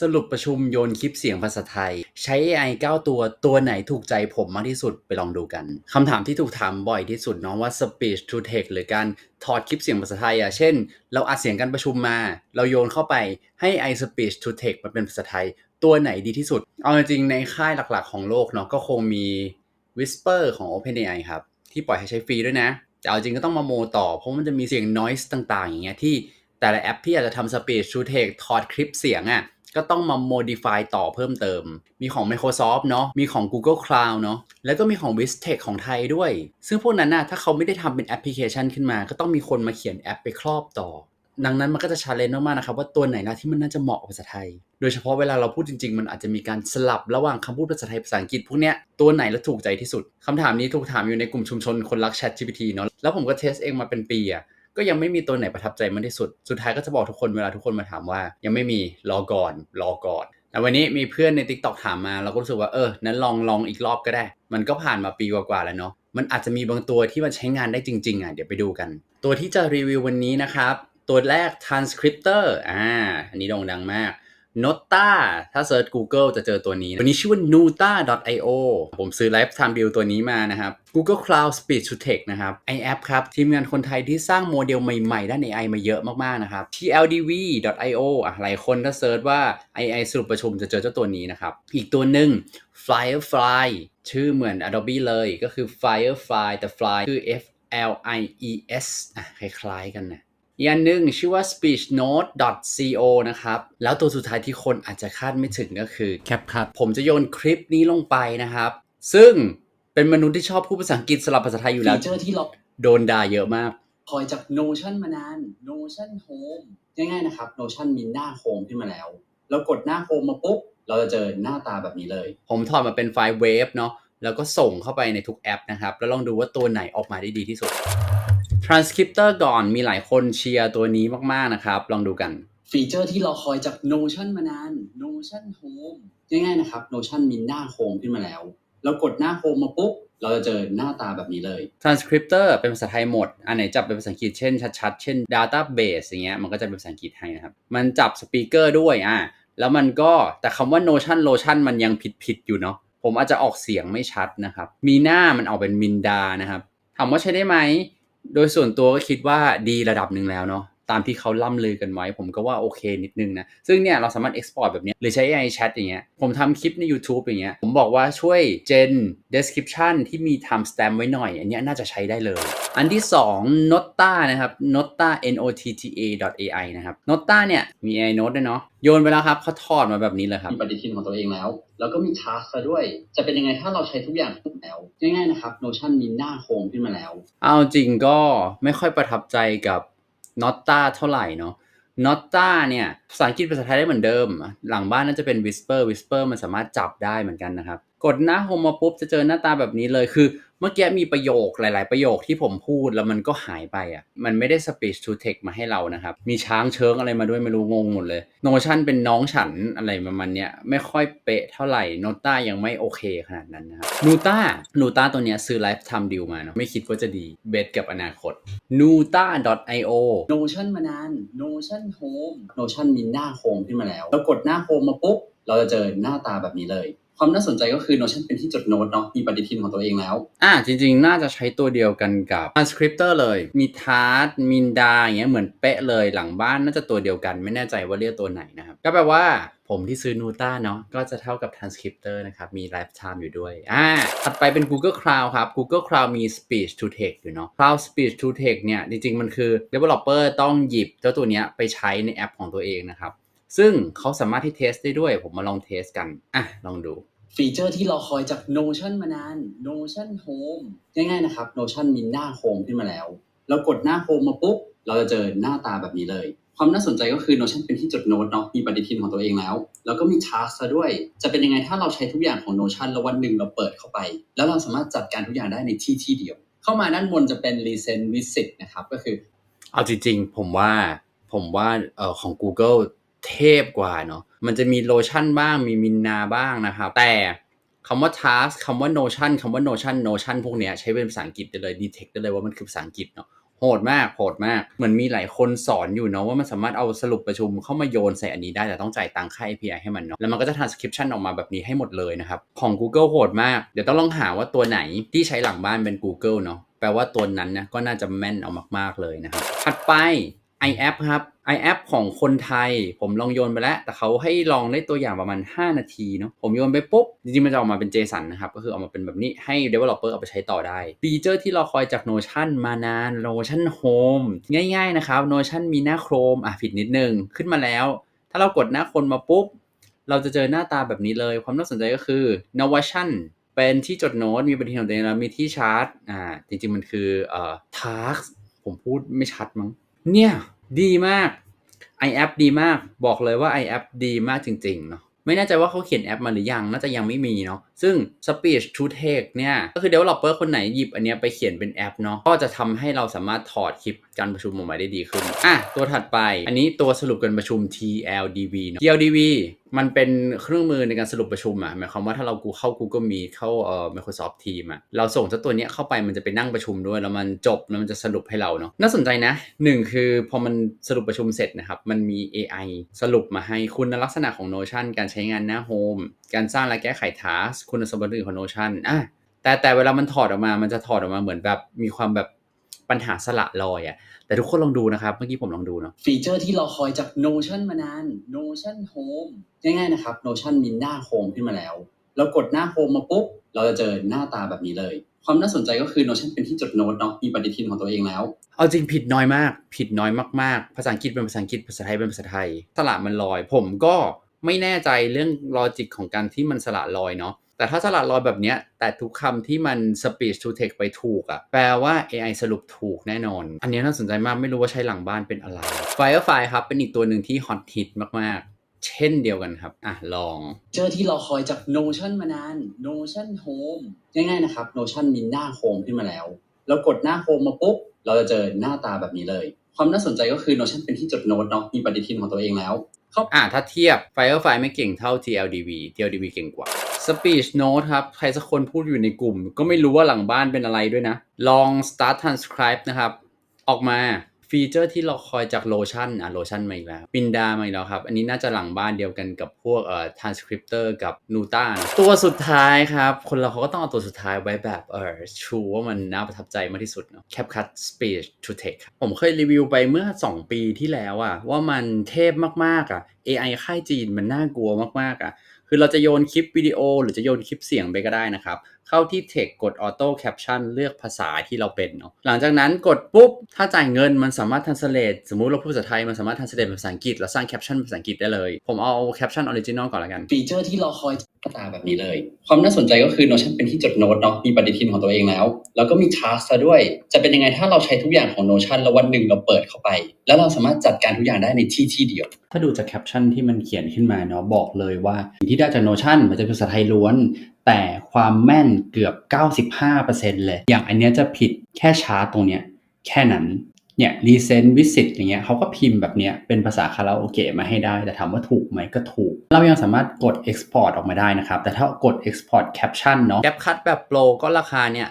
สรุปประชุมโยนคลิปเสียงภาษาไทย ใช้ AI 9 ตัวตัวไหนถูกใจผมมากที่สุดไปลองดูกันคำถามที่ถูกถามบ่อยที่สุดเนาะว่า speech to text หรือการถอดคลิปเสียงภาษาไทยอะเช่น เราอัดเสียงการประชุมมา เราโยนเข้าไปให้ AI speech to text มันเป็นภาษาไทย ตัวไหนดีที่สุด เอาจริงในค่ายหลักๆ ของโลกเนาะก็คงมี Whisper ของ OpenAI ครับที่ปล่อยให้ใช้ฟรีด้วยนะแต่เอาจริงก็ต้องมาโมต่อ เพราะมันจะมีเสียง noise ต่าง ๆ อย่างเงี้ยที่แต่ละแอปที่อาจจะทำ speech to text ถอดคลิปเสียงอะ่ะ ก็ต้องมา modify ต่อเพิ่มเติม มีของ Microsoft เนาะ มีของ Google Cloud เนาะ แล้วก็มีของ w i s t e c h ของไทยด้วย ซึ่งพวกนั้นน่ะถ้าเขาไม่ได้ทำเป็นแอปพลิเคชันขึ้นมา ก็ต้องมีคนมาเขียนแอปไปครอบต่อ ดังนั้นมันก็จะชาเลนจ์มากๆนะครับว่าตัวไหนนะที่มันน่าจะเหมาะกับภาษาไทย โดยเฉพาะเวลาเราพูดจริง ๆ มันอาจจะมีการสลับระหว่างคำพูดภาษาไทยภาษาอังกฤษพวกเนี้ยตัวไหนแล้วถูกใจที่สุดคำถามนี้ถูกถามอยู่ในกลุ่มชุมชนคนรัก Chat GPT เนาะ แล้วผมก็เทสเองมาเป็นปีอะ ก็ยังไม่มีตัวไหนประทับใจมากที่สุด สุดท้ายก็จะบอกทุกคนเวลาทุกคนมาถามว่า ยังไม่มีรอก่อนรอก่อนแต่วันนี้มีเพื่อนใน t ิ k t o อกถามมาเราก็รู้สึกว่าเออนั้นลองลองอีกรอบก็ได้ มันก็ผ่านมาปีกว่าๆแล้วเนาะมันอาจจะมีบางตัวที่มันใช้งานได้จริงๆอะเดี๋ยวไปดูกัน ตัวที่จะรีวิววันนี้นะครับ ตัวแรก transcriptor อ่าอันนี้โด่งดังมาก Nota ถ้าเซิร์ช Google จะเจอตัวนี้ตัวนี้ชื่อว่า nuta.io ผมซื้อ Lifetime Bill ตัวนี้มานะครับ Google Cloud Speech to Text นะครับไอแอปครับทีมงานคนไทยที่สร้างโมเดลใหม่ๆ ด้าน AI มาเยอะมากๆ นะครับ tldv.io อะหลายคนถ้าเซิร์ชว่า AI สรุปประชุมจะเจอเจ้าตัวนี้นะครับ อีกตัวหนึ่ง Firefly ชื่อเหมือน Adobe เลยก็คือ Firefly แต่ Fly คือ F L I E S อะคล้ายๆกันนะ อีกอันหนึ่งชื่อว่า speechnote.co นะครับ แล้วตัวสุดท้ายที่คนอาจจะคาดไม่ถึงก็คือ CapCut ผมจะโยนคลิปนี้ลงไปนะครับ ซึ่งเป็นมนุษย์ที่ชอบพูดภาษาอังกฤษสลับภาษาไทยอยู่แล้วฟีเจอร์ที่เราโดนด่าเยอะมากคอยจาก Notion มานาน Notion Home ง่ายๆนะครับ Notion มีหน้า Home ขึ้นมาแล้วแล้วกดหน้า Home มาปุ๊บ เราจะเจอหน้าตาแบบนี้เลย ผมถอดมาเป็นไฟล์เวฟเนาะแล้วก็ส่งเข้าไปในทุกแอปนะครับ แล้วลองดูว่าตัวไหนออกมาได้ดีที่สุด Transcriptor ก่อนมีหลายคนเชียร์ตัวนี้มากๆนะครับ ลองดูกัน ฟีเจอร์ที่เราคอยจาก Notion มานาน Notion Home ง่ายๆนะครับ Notion มีหน้า Home ขึ้นมาแล้วแล้วกดหน้า Home มาปุ๊บ เราจะเจอหน้าตาแบบนี้เลย transcriptor เป็นภาษาไทยหมด อันไหนจับเป็นภาษาอังกฤษเช่นชัดๆ เช่น database อย่างเงี้ยมันก็จะเป็นภาษาอังกฤษให้นะครับ มันจับสปีกเกอร์ด้วยอะแล้วมันก็แต่คำว่า notion lotion มันยังผิดๆอยู่เนาะผมอาจจะออกเสียงไม่ชัดนะครับ มีหน้ามันออกเป็นมินดานะครับ ถามว่าใช้ได้ไหม โดยส่วนตัวก็คิดว่าดีระดับหนึ่งแล้วเนาะ ตามที่เขาล่ำลือกันไว้ ผมก็ว่าโอเคนิดนึงนะ ซึ่งเนี่ยเราสามารถ export แบบเนี้ยหรือใช้ AI chat อย่างเงี้ย ผมทำคลิปใน YouTube อย่างเงี้ย ผมบอกว่าช่วย gen description ที่มี time stamp ไว้หน่อย อันเนี้ยน่าจะใช้ได้เลย อันที่ 2 Nota นะครับ Nota N O T T A AI นะครับ Nota เนี่ยมี AI Note ด้วยเนาะโยนไปแล้วครับเขาถอดมาแบบนี้เลยครับมีปฏิทินของตัวเองแล้ว แล้วก็มี task ซะด้วย จะเป็นยังไงถ้าเราใช้ทุกอย่างครบแล้ว ง่ายๆนะครับ Notion มีหน้า Home ขึ้นมาแล้ว เอาจริงก็ไม่ค่อยประทับใจกับ นอตตาเท่าไหร่เนาะนอตตาเนี่ยภาษาอังกฤษภาษาไทยได้เหมือนเดิม หลังบ้านน่าจะเป็นวิสเปอร์วิสเปอร์มันสามารถจับได้เหมือนกันนะครับ กดหน้าโฮมมาปุ๊บจะเจอหน้าตาแบบนี้เลยคือ เมื่อกี้มีประโยคหลาย ๆ ประโยคที่ผมพูดแล้วมันก็หายไปอะ มันไม่ได้ speech to text มาให้เรานะครับ มีช้างเชิงอะไรมาด้วยไม่รู้งงหมดเลย Notion เป็นน้องฉันอะไรประมาณเนี้ยไม่ค่อยเป๊ะเท่าไหร่ Nota ยังไม่โอเคขนาดนั้นนะครับ Nuta Nuta ตัวเนี้ยซื้อ Lifetime Deal มาเนาะไม่คิดว่าจะดีเบสกับอนาคต nuta.io Notion มานาน Notion Home Notion มีหน้า Home ขึ้นมาแล้ว แล้วกดหน้า Home มาปุ๊บเราจะเจอหน้าตาแบบนี้เลย ความน่าสนใจก็คือ Notion เป็นที่จดโน้ตเนาะมีปฏิทินของตัวเองแล้ว อ่าจริงๆ น่าจะใช้ตัวเดียวกันกับ transcriptor เลย มีทาร์ตมินดาอย่างเงี้ยเหมือนเป๊ะเลยหลังบ้านน่าจะตัวเดียวกันไม่แน่ใจว่าเรียกตัวไหนนะครับ ก็แปลว่าผมที่ซื้อ Nuta เนาะก็จะเท่ากับ transcriptor นะครับ มี lifetime อยู่ด้วย อ่า ถัดไปเป็น Google Cloud ครับ Google Cloud มี speech to text อยู่เนาะ Cloud speech to text เนี่ย จริง ๆ มันคือ developer ต้องหยิบเจ้าตัวเนี้ยไปใช้ในแอปของตัวเองนะครับ ซึ่งเขาสามารถที่เทสได้ด้วย ผมมาลองเทสกัน อะ ลองดู ฟีเจอร์ที่เราคอยจาก Notion มานาน Notion Home ง่ายๆนะครับ Notion มีหน้า Home ขึ้นมาแล้วแล้วกดหน้า Home มาปุ๊บ เราจะเจอหน้าตาแบบนี้เลย ความน่าสนใจก็คือ Notion เป็นที่จดโน้ตเนาะ มีปฏิทินของตัวเองแล้ว แล้วก็มี task ซะด้วย จะเป็นยังไงถ้าเราใช้ทุกอย่างของ Notion แล้ววันหนึ่งเราเปิดเข้าไป แล้วเราสามารถจัดการทุกอย่างได้ในที่ที่เดียว เข้ามาด้านบนจะเป็น Recent Visit นะครับ ก็คือ เอาจริงๆ ผมว่า ผมว่าเอ่อของ Google เทพกว่าเนาะมันจะมีโลชั่นบ้างมีมินนาบ้างนะครับ แต่คำว่า task คำว่า notion คำว่า notion notion พวกเนี้ยใช้เป็นภาษาอังกฤษได้เลย detect ได้เลยว่ามันคือภาษาอังกฤษเนาะโหดมากโหดมากเหมือนมีหลายคนสอนอยู่เนาะว่ามันสามารถเอาสรุปประชุมเข้ามาโยนใส่อันนี้ได้แต่ต้องจ่ายตังค่า API ให้มันเนาะแล้วมันก็จะ transcription ออกมาแบบนี้ให้หมดเลยนะครับ ของ Google โหดมาก เดี๋ยวต้องลองหาว่าตัวไหนที่ใช้หลังบ้านเป็น Google เนาะแปลว่าตัวนั้นนะก็น่าจะแม่นเอามากๆเลยนะครับถัดไป iApp ครับ iApp ของคนไทย ผมลองโยนไปแล้ว แต่เขาให้ลองได้ตัวอย่างประมาณ 5 นาทีเนาะผมโยนไปปุ๊บ จริงๆ มันจะออกมาเป็น JSON นะครับ ก็คือออกมาเป็นแบบนี้ให้ developer เอาไปใช้ต่อได้ฟีเจอร์ที่เราคอยจาก Notion มานาน Notion Home ง่ายๆ นะครับ Notion มีหน้า Chrome อะผิดนิดนึง ขึ้นมาแล้ว ถ้าเรากดหน้าคนมาปุ๊บ เราจะเจอหน้าตาแบบนี้เลย ความน่าสนใจก็คือ Notion เป็นที่จดโน้ตมีปฏิทินของตัวเองแล้วมีที่ชาร์ตอ่าจริงๆมันคือเอ่อ task ผมพูดไม่ชัดมั้งเนี่ย ดีมาก iApp ดีมากบอกเลยว่า iApp ดีมากจริงๆเนาะไม่แน่ใจว่าเขาเขียนแอปมาหรือยัง น่าจะยังไม่มีเนาะ ซึ่ง Speech to Text เนี่ย ก็คือ developer คนไหนหยิบอันเนี้ยไปเขียนเป็นแอปเนาะ ก็จะทำให้เราสามารถถอดคลิปการประชุมออกมาได้ดีขึ้น อะ ตัวถัดไป อันนี้ตัวสรุปการประชุม TLDV เนาะ TLDV มันเป็นเครื่องมือในการสรุปประชุมอะหมายความว่าถ้าเรากูเข้า Google Meet เข้าเอ่อ Microsoft Teams อะเราส่งเจ้าตัวเนี้ยเข้าไปมันจะไปนั่งประชุมด้วย แล้วมันจบแล้วมันจะสรุปให้เราเนาะน่าสนใจนะหนึ่งคือพอมันสรุปประชุมเสร็จนะครับ มันมี AI สรุปมาให้คุณลักษณะของ Notion การใช้งานหน้า Home การสร้างและแก้ไข task คุณสมบัติอื่นของ Notion อะแต่แต่เวลามันถอดออกมา มันจะถอดออกมาเหมือนแบบมีความแบบ ปัญหาสละลอยอะแต่ทุกคนลองดูนะครับ เมื่อกี้ผมลองดูเนาะฟีเจอร์ที่เราคอยจาก Notion มานาน Notion Home ง่ายๆนะครับ Notion มีหน้า Home ขึ้นมาแล้วแล้วกดหน้า Home มาปุ๊บ เราจะเจอหน้าตาแบบนี้เลย ความน่าสนใจก็คือ Notion เป็นที่จดโน้ตเนาะมีปฏิทินของตัวเองแล้ว เอาจริงผิดน้อยมาก ผิดน้อยมากๆ ภาษาอังกฤษเป็นภาษาอังกฤษภาษาไทยเป็นภาษาไทย สละมันลอย ผมก็ไม่แน่ใจเรื่องลอจิกของการที่มันสละลอยเนาะ แต่ถ้าสละลอยแบบนี้แต่ทุกคำที่มัน speech to text ไปถูกอะแปลว่า AI สรุปถูกแน่นอน อันนี้น่าสนใจมากไม่รู้ว่าใช้หลังบ้านเป็นอะไร Firefly ครับ เป็นอีกตัวหนึ่งที่ฮอตฮิตมากๆ เช่นเดียวกันครับ อะ ลอง เจอที่เราคอยจาก Notion มานาน Notion Home ง่ายๆนะครับ Notion มีหน้า Home ขึ้นมาแล้วแล้วกดหน้า Home มาปุ๊บ เราจะเจอหน้าตาแบบนี้เลย ความน่าสนใจก็คือ Notion เป็นที่จดโน้ตเนาะมีปฏิทินของตัวเองแล้วเข้าอะถ้าเทียบ Firefly ไม่เก่งเท่า TLDV TLDV เก่งกว่า Speech Note ครับ ใครสักคนพูดอยู่ในกลุ่ม ก็ไม่รู้ว่าหลังบ้านเป็นอะไรด้วยนะ ลอง Start Transcribe นะครับ ออกมา ฟีเจอร์ที่เราคอยจาก Lotion อะ Lotion มาอีกแล้วปินดามาอีกแล้วครับ อันนี้น่าจะหลังบ้านเดียวกันกับพวกเอ่อ Transcriptor กับ Nuta นะตัวสุดท้ายครับ คนเราเขาก็ต้องเอาตัวสุดท้ายไว้แบบเออชูว่ามันน่าประทับใจมากที่สุดเนาะ CapCut Speech to Text คผมเคยรีวิวไปเมื่อ 2 ปีที่แล้วอะว่ามันเทพมากๆอะ AI ค่ายจีนมันน่ากลัวมากๆอะคือเราจะโยนคลิปวิดีโอ หรือจะโยนคลิปเสียงไปก็ได้นะครับ เข้าที่ Text กด Auto Caption เลือกภาษาที่เราเป็นเนาะหลังจากนั้นกดปุ๊บ ถ้าจ่ายเงินมันสามารถ translate สมมุติเราพูดภาษาไทย มันสามารถ translate เป็นภาษาอังกฤษแล้วสร้าง caption เป็นภาษาอังกฤษได้เลย ผมเอา caption original ก่อนละกันฟีเจอร์ที่เราคอยหน้าตาแบบนี้เลย ความน่าสนใจก็คือ Notion เป็นที่จดโน้ตเนาะมีปฏิทินของตัวเองแล้ว แล้วก็มี task ซะด้วย จะเป็นยังไงถ้าเราใช้ทุกอย่างของ Notion แล้ววันหนึ่งเราเปิดเข้าไป แล้วเราสามารถจัดการทุกอย่างได้ในที่ที่เดียว ถ้าดูจากแคปชั่นที่มันเขียนขึ้นมาเนาะบอกเลยว่าสิ่งที่ได้จาก Notion มันจะเป็นภาษาไทยล้วน แต่ความแม่นเกือบ 95%เลย อย่างอันเนี้ยจะผิดแค่ชาร์ตตรงเนี้ยแค่นั้น เนี่ย recent visit อย่างเงี้ยเขาก็พิมพ์แบบเนี้ยเป็นภาษาคาราโอเกะมาให้ได้ แต่ถามว่าถูกไหมก็ถูก เรายังสามารถกด export ออกมาได้นะครับ แต่ถ้ากด export caption เนาะ CapCut แบบโปรก็ราคาเนี่ย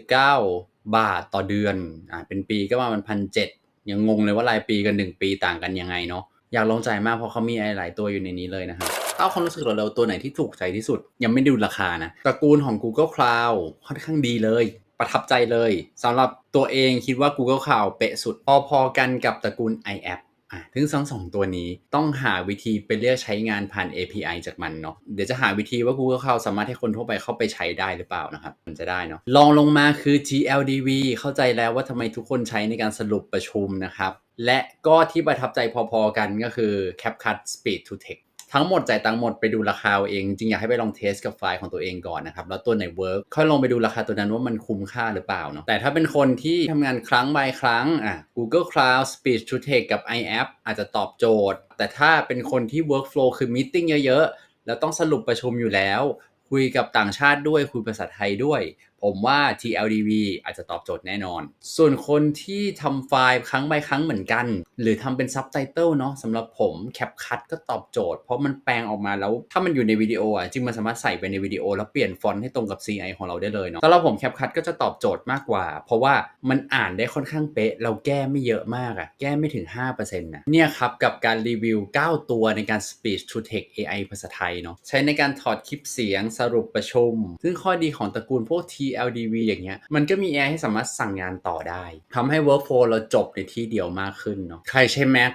249 บาทต่อเดือนอ่าเป็นปีก็ประมาณพันเจ็ดยังงงเลยว่ารายปีกับ1ปีต่างกันยังไงเนาะอยากลองใจมากเพราะเขามีไอหลายตัวอยู่ในนี้เลยนะครับ เอาความรู้สึกเราเร็วๆตัวไหนที่ถูกใจที่สุด ยังไม่ดูราคานะตระกูลของ Google Cloud ค่อนข้างดีเลย ประทับใจเลยสำหรับตัวเองคิดว่า Google Cloud เป๊ะสุด พอๆกันกับตระกูล iApp อะถึงทั้งสองตัวนี้ต้องหาวิธีไปเรียกใช้งานผ่าน API จากมันเนาะเดี๋ยวจะหาวิธีว่า Google Cloud สามารถให้คนทั่วไปเข้าไปใช้ได้หรือเปล่านะครับ มันจะได้เนาะลองลงมาคือ GLDV เข้าใจแล้วว่าทำไมทุกคนใช้ในการสรุปประชุมนะครับ และก็ที่ประทับใจพอๆกันก็คือ CapCut Speed to Text ทั้งหมดจ่ายตังค์หมดไปดูราคาเอง จริงอยากให้ไปลองเทสกับไฟล์ของตัวเองก่อนนะครับ แล้วตัวไหนเวิร์กค่อยลองไปดูราคาตัวนั้นว่ามันคุ้มค่าหรือเปล่าเนาะแต่ถ้าเป็นคนที่ทำงานครั้ง by ครั้งอะ Google Cloud Speech to Text กับ iApp อาจจะตอบโจทย์ แต่ถ้าเป็นคนที่ workflow คือ meeting เยอะๆ แล้วต้องสรุปประชุมอยู่แล้ว คุยกับต่างชาติด้วยคุยภาษาไทยด้วย ผมว่า TLDV อาจจะตอบโจทย์แน่นอน ส่วนคนที่ทำไฟล์ครั้งไปครั้งเหมือนกัน หรือทำเป็นซับไตเติลเนาะสำหรับผม CapCut ก็ตอบโจทย์ เพราะมันแปลงออกมาแล้ว ถ้ามันอยู่ในวิดีโออะจริงมันสามารถใส่ไปในวิดีโอ แล้วเปลี่ยนฟอนต์ให้ตรงกับ CI ของเราได้เลยเนาะสำหรับผม CapCut ก็จะตอบโจทย์มากกว่า เพราะว่ามันอ่านได้ค่อนข้างเป๊ะ เราแก้ไม่เยอะมากอะแก้ไม่ถึง 5%นะเนี่ยครับกับการรีวิว 9 ตัวในการ Speech to Text AI ภาษาไทยเนาะใช้ในการถอดคลิปเสียงสรุปประชุม ซึ่งข้อดีของตระกูลพวก T LDV อย่างเงี้ย มันก็มี AI ให้สามารถสั่งงานต่อได้ ทำให้ workflow เราจบในที่เดียวมากขึ้นเนาะ ใครใช้ Mac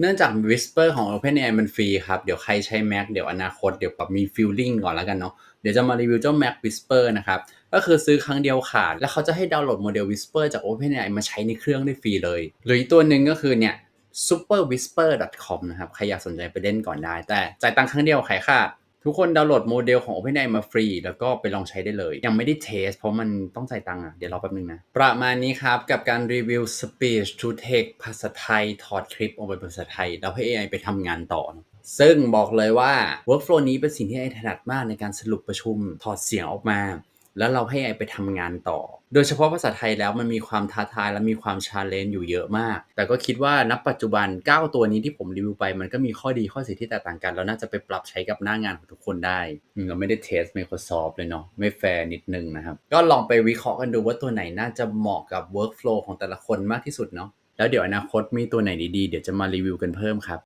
เนื่องจาก Whisper ของ OpenAI มันฟรีครับ เดี๋ยวใครใช้ Mac เดี๋ยวอนาคตเดี๋ยวแบบมี feeling ก่อนแล้วกันเนาะ เดี๋ยวจะมารีวิวเจ้า Mac Whisper นะครับ ก็คือซื้อครั้งเดียวขาด แล้วเขาจะให้ดาวน์โหลดโมเดล Whisper จาก OpenAI มาใช้ในเครื่องได้ฟรีเลย หรืออีกตัวหนึ่งก็คือเนี่ย superwhisper.com นะครับ ใครอยากสนใจไปเล่นก่อนได้ แต่จ่ายตังค์ครั้งเดียวขายขา ทุกคนดาวน์โหลดโมเดลของ OpenAI มาฟรี แล้วก็ไปลองใช้ได้เลย ยังไม่ได้เทส เพราะมันต้องจ่ายตังค์อะ เดี๋ยวรอแป๊บนึงนะ ประมาณนี้ครับกับการรีวิว Speech to Text ภาษาไทย ถอดคลิปออกเป็นภาษาไทย แล้วให้ AI ไปทำงานต่อ ซึ่งบอกเลยว่า workflow นี้เป็นสิ่งที่ไอถนัดมากในการสรุปประชุม ถอดเสียงออกมา แล้วเราให้ไอไปทำงานต่อ โดยเฉพาะภาษาไทยแล้วมันมีความท้าทายและมีความชาเลนจ์อยู่เยอะมาก แต่ก็คิดว่าณปัจจุบัน 9 ตัวนี้ที่ผมรีวิวไป มันก็มีข้อดีข้อเสียที่แตกต่างกัน แล้วน่าจะไปปรับใช้กับหน้างานของทุกคนได้เราไม่ได้เทส Microsoft เลยเนาะไม่แฟร์นิดนึงนะครับ ก็ลองไปวิเคราะห์กันดูว่าตัวไหนน่าจะเหมาะกับ workflow ของแต่ละคนมากที่สุดเนาะแล้วเดี๋ยวอนาคตมีตัวไหนดีๆเดี๋ยวจะมารีวิวกันเพิ่มครับ